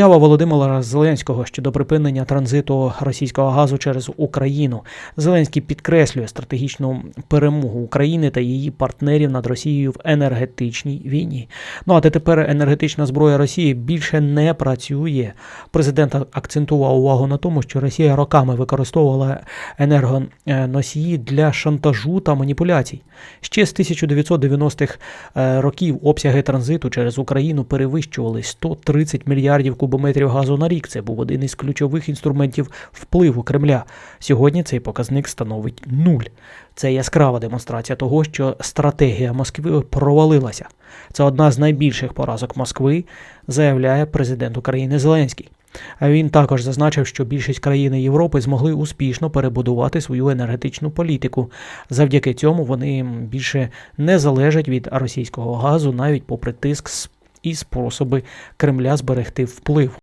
Заява Володимира Зеленського щодо припинення транзиту російського газу через Україну. Зеленський підкреслює стратегічну перемогу України та її партнерів над Росією в енергетичній війні. Ну а тепер енергетична зброя Росії більше не працює. Президент акцентував увагу на тому, що Росія роками використовувала енергоносії для шантажу та маніпуляцій. Ще з 1990-х е, років обсяги транзиту через Україну перевищували 130 мільярдів кубометрів газу на рік. Це був один із ключових інструментів впливу Кремля. Сьогодні цей показник становить нуль. Це яскрава демонстрація того, що стратегія Москви провалилася. Це одна з найбільших поразок Москви, заявляє президент України Зеленський. А він також зазначив, що більшість країн Європи змогли успішно перебудувати свою енергетичну політику. Завдяки цьому вони більше не залежать від російського газу, навіть попри тиск з- і способи Кремля зберегти вплив.